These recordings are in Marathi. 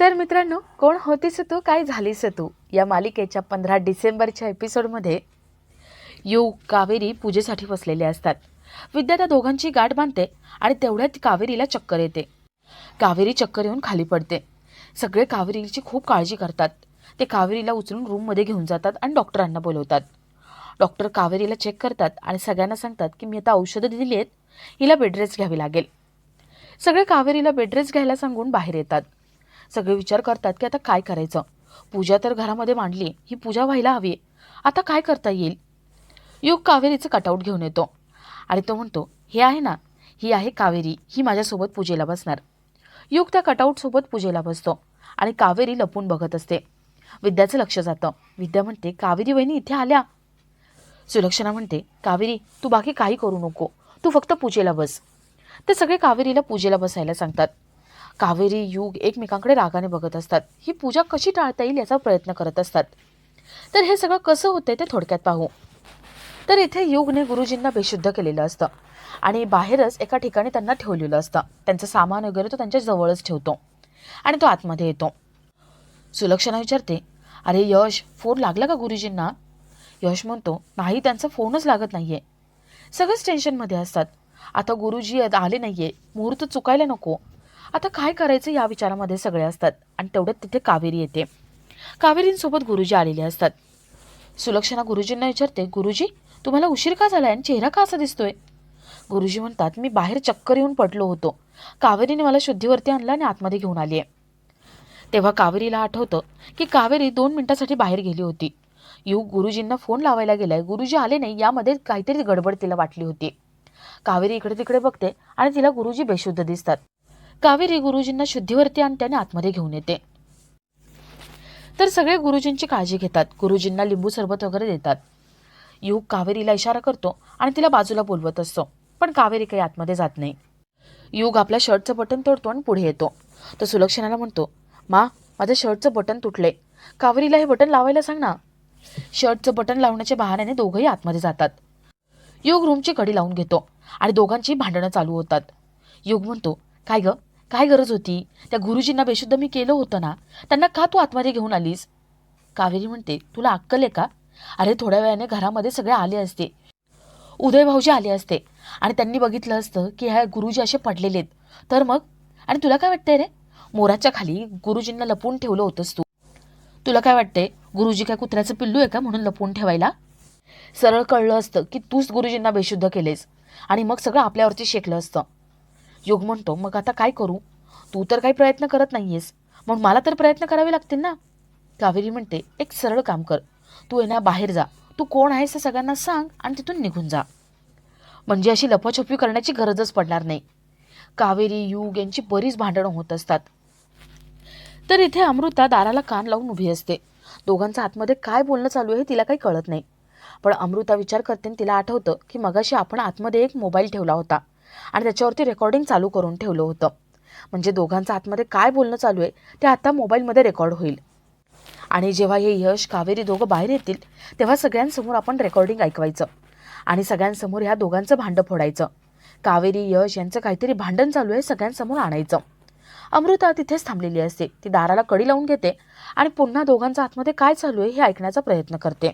तर मित्रांनो कोण होतीस तू काय झालीस तू? या मालिकेच्या पंधरा डिसेंबरच्या एपिसोडमध्ये यू कावेरी पूजेसाठी बसलेले असतात. विद्या त्या दोघांची गाठ बांधते आणि तेवढ्यात कावेरीला चक्कर येते. कावेरी चक्कर येऊन खाली पडते. सगळे कावेरीची खूप काळजी करतात. ते कावेरीला उचलून रूममध्ये घेऊन जातात आणि डॉक्टरांना बोलवतात. डॉक्टर कावेरीला चेक करतात आणि सगळ्यांना सांगतात की मी आता औषधं दिली आहेत हिला बेडरेस्ट घ्यावी लागेल. सगळे कावेरीला बेडरेस्ट घ्यायला सांगून बाहेर येतात. सगळे विचार करतात की आता काय करायचं? पूजा तर घरामध्ये मांडली ही पूजा व्हायला हवी. आता काय करता येईल? योग कावेरीचं कटआउट घेऊन येतो. आणि तो म्हणतो हे आहे ना ही आहे कावेरी ही माझ्यासोबत पूजेला बसणार. योग त्या कटआउटसोबत पूजेला बसतो आणि कावेरी लपून बघत असते. विद्याचं लक्ष जातं. विद्या म्हणते कावेरी वहिनी इथे आल्या. सुलक्षणा म्हणते कावेरी तू बाकी काही करू नको. तू फक्त पूजेला बस. ते सगळे कावेरीला पूजेला बसायला सांगतात. कावेरी युग एकमेकांकडे रागाने बघत असतात. ही पूजा कशी टाळता येईल याचा प्रयत्न करत असतात. तर हे सगळं कसं होतंय ते थोडक्यात पाहू. तर इथे युगने गुरुजींना बेशुद्ध केलेलं असतं. आणि बाहेरच एका ठिकाणी त्यांना ठेवलेलं असतं. त्यांचं सामान वगैरे तो त्यांच्या जवळच ठेवतो. आणि तो आतमध्ये येतो. सुलक्षणा विचारते अरे यश फोन लागला का गुरुजींना? यश म्हणतो नाही त्यांचा फोनच लागत नाहीये. सगळंच टेन्शनमध्ये असतात. आता गुरुजी आले नाहीये. मुहूर्त चुकायला नको. आता काय करायचं या विचारामध्ये सगळे असतात. आणि तेवढ्यात तिथे कावेरी येते. कावेरींसोबत गुरुजी आलेले असतात. सुलक्षणा गुरुजींना विचारते गुरुजी तुम्हाला उशीर का झालाय आणि चेहरा का असा दिसतोय? गुरुजी म्हणतात मी बाहेर चक्कर येऊन पडलो होतो. कावेरीने मला शुद्धीवरती आणलं आणि आतमध्ये घेऊन आली आहे तेव्हा कावेरीला आठवतं की कावेरी दोन मिनिटासाठी बाहेर गेली होती. यू गुरुजींना फोन लावायला गेलाय. गुरुजी आले नाही यामध्ये काहीतरी गडबड तिला वाटली होती. कावेरी इकडे तिकडे बघते आणि तिला गुरुजी बेशुद्ध दिसतात. कावेरी गुरुजींना शुद्धीवरती आणि त्याने आतमध्ये घेऊन येते. तर सगळे गुरुजींची काळजी घेतात. गुरुजींना लिंबू सरबत वगैरे देतात. युग कावेरीला इशारा करतो आणि तिला बाजूला बोलवत असतो. पण कावेरी काही आतमध्ये जात नाही. युग आपल्या शर्टचं बटन तोडतो आणि पुढे येतो. तर सुलक्षणाला म्हणतो मा माझ्या शर्टचं बटन तुटले कावेरीला हे बटन लावायला सांग ना. शर्टचं बटन लावण्याच्या बहाण्याने दोघंही आतमध्ये जातात. युग रूमची कडी लावून घेतो आणि दोघांची भांडणं चालू होतात. युग म्हणतो काय ग? काय गरज होती? त्या गुरुजींना बेशुद्ध मी केलं होतं ना. त्यांना का तू आतमध्ये घेऊन आलीस? कावेरी म्हणते तुला अक्कल आहे का? अरे थोड्या वेळाने घरामध्ये सगळे आले असते. उदय भाऊजी आले असते. आणि त्यांनी बघितलं असतं की ह्या गुरुजी असे पडलेले आहेत. तर मग? आणि तुला काय वाटतंय रे? मोराच्या खाली गुरुजींना लपवून ठेवलं होतंस तू. तुला काय वाटतंय? गुरुजी काय कुत्र्याचं पिल्लू आहे का म्हणून लपवून ठेवायला? सरळ कळलं असतं की तूच गुरुजींना बेशुद्ध केलेस. आणि मग सगळं आपल्यावरती शेकलं असतं. योग म्हणतो मग आता काय करू? तू तर काही प्रयत्न करत नाहीयेस. मग मला तर प्रयत्न करावे लागतील ना? कावेरी म्हणते एक सरळ काम कर. तू येण्या ना बाहेर जा. तू कोण आहेस हे सगळ्यांना सांग आणि तिथून निघून जा. म्हणजे अशी लपाछपी करण्याची गरजच पडणार नाही. कावेरी युग यांची बरीच भांडणं होत असतात. तर इथे अमृता दाराला कान लावून उभी असते. दोघांचं आतमध्ये काय बोलणं चालू आहे तिला काही कळत नाही. पण अमृता विचार करते आणि तिला आठवतं की मगाशी आपण आतमध्ये एक मोबाईल ठेवला होता. आणि त्याच्यावरती रेकॉर्डिंग चालू करून ठेवलं होतं. म्हणजे दोघांचं आतमध्ये काय बोलणं चालू आहे ते आता मोबाईलमध्ये रेकॉर्ड होईल. आणि जेव्हा हे यश कावेरी दोघं बाहेर येतील तेव्हा सगळ्यांसमोर आपण रेकॉर्डिंग ऐकवायचं. आणि सगळ्यांसमोर ह्या दोघांचं भांडं फोडायचं. कावेरी यश यांचं काहीतरी भांडण चालू आहे सगळ्यांसमोर आणायचं. अमृता तिथेच थांबलेली असते. ती दाराला कडी लावून घेते आणि पुन्हा दोघांचं आतमध्ये काय चालू आहे हे ऐकण्याचा प्रयत्न करते.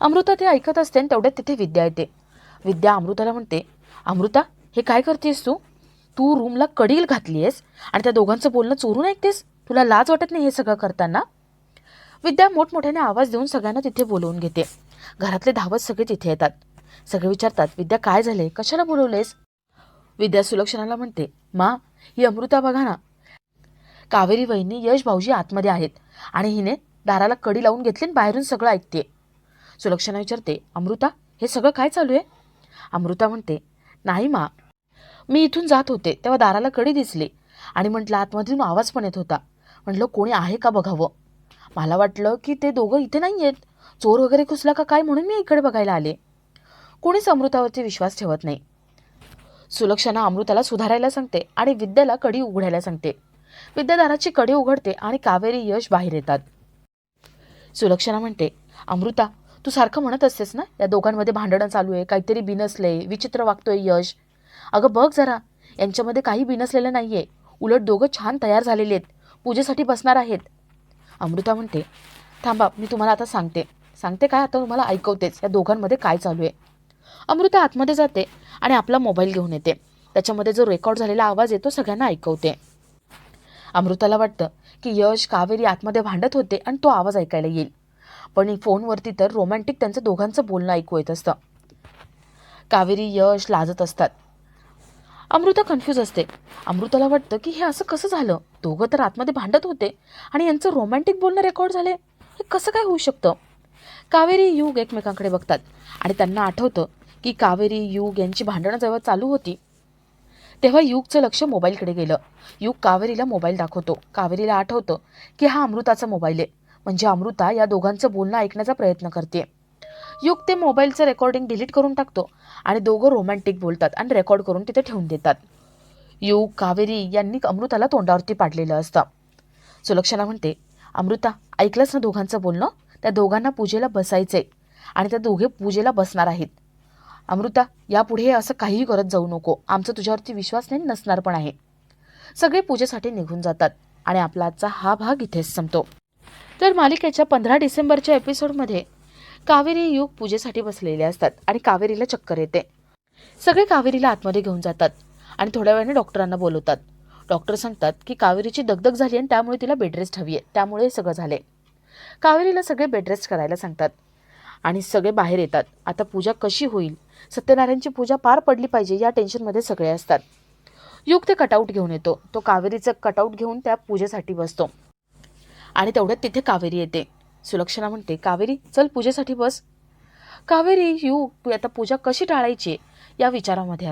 अमृता ते ऐकत असते आणि तेवढ्यात तिथे विद्या येते. विद्या अमृताला म्हणते अमृता हे काय करतेस तू? तू रूमला कडील घातलीयस आणि त्या दोघांचं बोलणं चोरून ऐकतेस? तुला लाज वाटत नाही हे सगळं करताना? विद्या मोठमोठ्याने आवाज देऊन सगळ्यांना तिथे बोलवून घेते. घरातले धावत सगळे तिथे येतात. सगळे विचारतात विद्या काय झाले कशाला बोलवलेस विद्या सुलक्षणाला म्हणते मा ही अमृता बघा ना. कावेरी वहिनी यश भाऊजी आतमध्ये आहेत आणि हिने दाराला कडी लावून घेतली आणि बाहेरून सगळं ऐकते सुलक्षणा विचारते अमृता हे सगळं काय चालू आहे? अमृता म्हणते नाही मा. मी इथून जात होते तेव्हा दाराला कडी दिसली. आणि म्हटलं आतमधून आवाज पण येत होता. म्हटलं कोणी आहे का बघावं? मला वाटलं की ते दोघं इथे नाही आहेत चोर वगैरे घुसला का काय म्हणून मी इकडे बघायला आले. कोणीच अमृतावरती विश्वास ठेवत नाही. सुलक्षणा अमृताला सुधारायला सांगते आणि विद्याला कडी उघडायला सांगते. विद्यादाराची कडी उघडते आणि कावेरी यश बाहेर येतात. सुलक्षणा म्हणते अमृता तू सारखं म्हणत असतेस ना? या दोघांमध्ये भांडणं चालू आहे काहीतरी बिनसलंय विचित्र वागतोय यश. अगं बघ जरा यांच्यामध्ये काही बिनसलेलं नाही आहे उलट दोघं छान तयार झालेले आहेत. पूजेसाठी बसणार आहेत. अमृता म्हणते थांबा मी तुम्हाला आता सांगते. सांगते काय? आता तुम्हाला ऐकवतेच. या दोघांमध्ये काय चालू आहे? अमृता आतमध्ये जाते आणि आपला मोबाईल घेऊन येते. त्याच्यामध्ये जो रेकॉर्ड झालेला आवाज येतो सगळ्यांना ऐकवते. अमृताला वाटतं की यश कावेरी आतमध्ये भांडत होते आणि तो आवाज ऐकायला येईल. पण फोनवरती तर रोमॅन्टिक त्यांचं दोघांचं बोलणं ऐकू येत असतं. कावेरी यश लाजत असतात. अमृता कन्फ्यूज असते. अमृताला वाटतं की हे असं कसं झालं? दोघं तर आतमध्ये भांडत होते. आणि यांचं रोमॅन्टिक बोलणं रेकॉर्ड झाले. हे कसं काय होऊ शकतं? कावेरी युग एकमेकांकडे बघतात. आणि त्यांना आठवतं की कावेरी युग यांची भांडणं जेव्हा चालू होती तेव्हा युगचं लक्ष मोबाईलकडे गेलं. युग कावेरीला मोबाईल दाखवतो. कावेरीला आठवतं की हा अमृताचा मोबाईल आहे. म्हणजे अमृता या दोघांचं बोलणं ऐकण्याचा प्रयत्न करते. युग ते मोबाईलचं रेकॉर्डिंग डिलीट करून टाकतो आणि दोघं रोमॅन्टिक बोलतात आणि रेकॉर्ड करून तिथे ठेवून देतात. युग कावेरी यांनी अमृताला तोंडावरती पाडलेलं असतं. सुलक्षणा म्हणते अमृता ऐकलंच ना दोघांचं बोलणं? त्या दोघांना पूजेला बसायचंय आणि त्या दोघे पूजेला बसणार आहेत. अमृता यापुढे असं काहीही करत जाऊ नको. आमचा तुझ्यावरती विश्वास नाही नसणार पण आहे. सगळे पूजेसाठी निघून जातात आणि आपला आजचा हा भाग इथेच संपतो. तर मालिकेच्या पंधरा डिसेंबरच्या एपिसोडमध्ये कावेरी युग पूजेसाठी बसलेले असतात आणि कावेरीला चक्कर येते. सगळे कावेरीला आतमध्ये घेऊन जातात आणि थोड्या वेळाने डॉक्टरांना बोलवतात. डॉक्टर सांगतात की कावेरीची दगदग झाली आणि त्यामुळे तिला बेडरेस्ट हवी आहे. त्यामुळे सगळं झाले कावेरीला सगळे बेडरेस्ट करायला सांगतात. आणि सगळे बाहेर येतात. आता पूजा कशी होईल? सत्यनारायणची पूजा पार पडली पाहिजे या टेन्शनमध्ये सगळे असतात. युग ते कटआउट घेऊन येतो. तो कावेरीचं कटआउट घेऊन त्या पूजेसाठी बसतो. आणि तेवढ्यात तिथे कावेरी येते. सुलक्षणा म्हणते कावेरी चल पूजेसाठी बस. कावेरी युग आता पूजा कशी टाळायची? या विचारामध्ये असते.